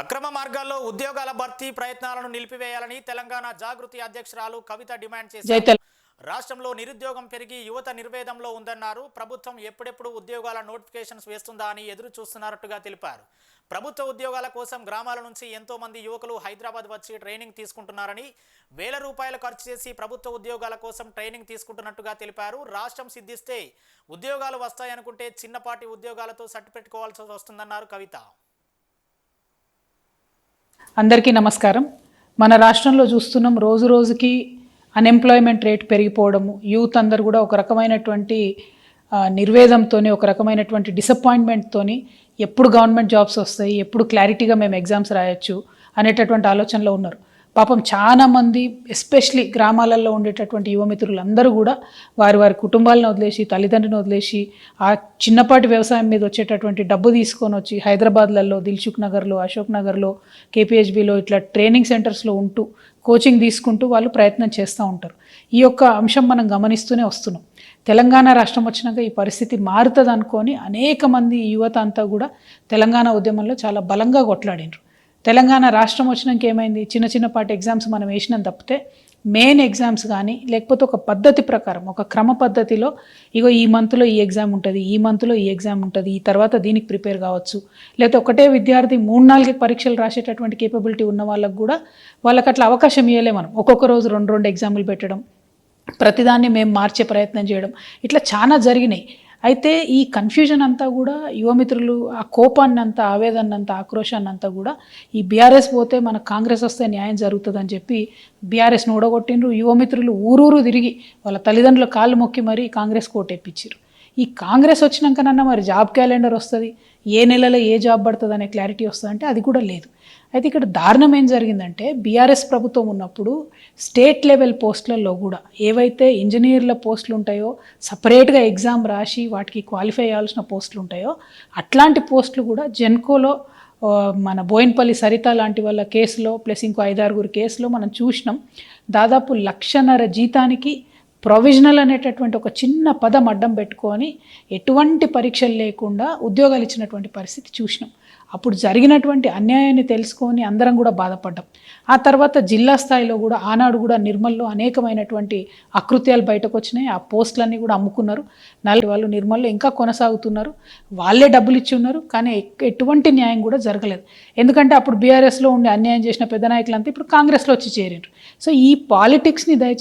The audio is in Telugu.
అక్రమ మార్గాల్లో ఉద్యోగాల భర్తీ ప్రయత్నాలను నిలిపివేయాలని తెలంగాణ జాగృతి అధ్యక్షురాలు కవిత డిమాండ్ చేశారు. రాష్ట్రంలో నిరుద్యోగం పెరిగి యువత నిర్వేదంలో ఉందన్నారు. ప్రభుత్వం ఎప్పుడెప్పుడు ఉద్యోగాల నోటిఫికేషన్స్ వేస్తుందా అని ఎదురు చూస్తున్నట్టుగా తెలిపారు. ప్రభుత్వ ఉద్యోగాల కోసం గ్రామాల నుంచి ఎంతో మంది యువకులు హైదరాబాద్ వచ్చి ట్రైనింగ్ తీసుకుంటున్నారని వేల రూపాయలు ఖర్చు చేసి ప్రభుత్వ ఉద్యోగాల కోసం ట్రైనింగ్ తీసుకుంటున్నట్టుగా తెలిపారు. రాష్ట్రం సిద్ధిస్తే ఉద్యోగాలు వస్తాయనుకుంటే చిన్నపాటి ఉద్యోగాలతో సర్టిఫికెట్టుకోవాల్సి వస్తుందన్నారు కవిత. అందరికీ నమస్కారం. మన రాష్ట్రంలో చూస్తున్నాం రోజు రోజుకి అన్ఎంప్లాయ్మెంట్ రేట్ పెరిగిపోవడము. యూత్ అందరు కూడా ఒక రకమైనటువంటి నిర్వేదంతోని ఒక రకమైనటువంటి డిసప్పాయింట్మెంట్తోని ఎప్పుడు గవర్నమెంట్ జాబ్స్ వస్తాయి ఎప్పుడు క్లారిటీగా మేము ఎగ్జామ్స్ రాయొచ్చు అనేటటువంటి ఆలోచనలో ఉన్నారు. పాపం చాలా మంది ఎస్పెషలీ గ్రామాలలో ఉండేటటువంటి యువమిత్రులు అందరూ కూడా వారి వారి కుటుంబాలను వదిలేసి తల్లిదండ్రులను వదిలేసి ఆ చిన్నపాటి వ్యవసాయం మీద వచ్చేటటువంటి డబ్బు తీసుకొని వచ్చి హైదరాబాద్లలో దిల్సుఖ్ నగర్లో అశోక్ నగర్లో కేపీహెచ్బిలో ఇట్లా ట్రైనింగ్ సెంటర్స్లో ఉంటూ కోచింగ్ తీసుకుంటూ వాళ్ళు ప్రయత్నం చేస్తూ ఉంటారు. ఈ యొక్క అంశం మనం గమనిస్తూనే వస్తున్నాం. తెలంగాణ రాష్ట్రం వచ్చినాక ఈ పరిస్థితి మారుతుంది అనుకొని అనేక మంది యువత అంతా కూడా తెలంగాణ ఉద్యమంలో చాలా బలంగా కొట్లాడినారు. తెలంగాణ రాష్ట్రం వచ్చినాక ఏమైంది? చిన్న చిన్నపాటి ఎగ్జామ్స్ మనం వేసినాం తప్పితే మెయిన్ ఎగ్జామ్స్ కానీ లేకపోతే ఒక పద్ధతి ప్రకారం ఒక క్రమ పద్ధతిలో ఇగో ఈ మంత్లో ఈ ఎగ్జామ్ ఉంటుంది ఈ మంత్లో ఈ ఎగ్జామ్ ఉంటుంది ఈ తర్వాత దీనికి ప్రిపేర్ కావచ్చు. లేకపోతే ఒకటే విద్యార్థి మూడు నాలుగు పరీక్షలు రాసేటటువంటి కేపబిలిటీ ఉన్న వాళ్ళకు కూడా వాళ్ళకి అట్లా అవకాశం ఇవ్వలే మనం. ఒక్కొక్క రోజు రెండు రెండు ఎగ్జామ్లు పెట్టడం ప్రతిదాన్ని మేము మార్చే ప్రయత్నం చేయడం. ఇట్లా చాలా జరిగినాయి. అయితే ఈ కన్ఫ్యూజన్ అంతా కూడా యువమిత్రులు ఆ కోపాన్ని అంతా ఆవేదన అంతా ఆక్రోశాన్ని అంతా కూడా ఈ బీఆర్ఎస్ పోతే మన కాంగ్రెస్ వస్తే న్యాయం జరుగుతుందని చెప్పి బీఆర్ఎస్ను ఊడగొట్టిండ్రు. యువమిత్రులు ఊరూరు తిరిగి వాళ్ళ తల్లిదండ్రుల కాళ్ళు మొక్కి మరీ కాంగ్రెస్ కోటెప్పించారు ఈ కాంగ్రెస్ వచ్చినాకనన్నా మరి జాబ్ క్యాలెండర్ వస్తుంది? ఏ నెలలో ఏ జాబ్ పడుతుంది అనే క్లారిటీ వస్తుందంటే అది కూడా లేదు. అయితే ఇక్కడ దారుణం ఏం జరిగిందంటే బీఆర్ఎస్ ప్రభుత్వం ఉన్నప్పుడు స్టేట్ లెవెల్ పోస్టులలో కూడా ఏవైతే ఇంజనీర్ల పోస్టులు ఉంటాయో సపరేట్గా ఎగ్జామ్ రాసి వాటికి క్వాలిఫై అయ్యాల్సిన పోస్టులు ఉంటాయో అట్లాంటి పోస్టులు కూడా జెన్కోలో మన బోయిన్పల్లి సరిత లాంటి వాళ్ళ కేసులో ప్లస్ ఇంకో ఐదారుగురు కేసులో మనం చూసినాం. దాదాపు లక్షన్నర జీతానికి ప్రొవిజనల్ అనేటటువంటి ఒక చిన్న పదం అడ్డం పెట్టుకొని ఎటువంటి పరీక్షలు లేకుండా ఉద్యోగాలు ఇచ్చినటువంటి పరిస్థితి చూసినాం. అప్పుడు జరిగినటువంటి అన్యాయాన్ని తెలుసుకొని అందరం కూడా బాధపడ్డాం. ఆ తర్వాత జిల్లా స్థాయిలో కూడా ఆనాడు కూడా నిర్మల్లో అనేకమైనటువంటి అకృత్యాలు బయటకు వచ్చినాయి. ఆ పోస్టులన్నీ కూడా అమ్ముకున్నారు. నలుగురు వాళ్ళు నిర్మల్లో ఇంకా కొనసాగుతున్నారు. వాళ్ళే డబ్బులు ఇచ్చి ఉన్నారు. కానీ ఎక్- ఎటువంటి న్యాయం కూడా జరగలేదు. ఎందుకంటే అప్పుడు బీఆర్ఎస్లో ఉండి అన్యాయం చేసిన పెద్ద నాయకులంతా ఇప్పుడు కాంగ్రెస్లో వచ్చి చేరారు సో ఈ పాలిటిక్స్ని దయచేసి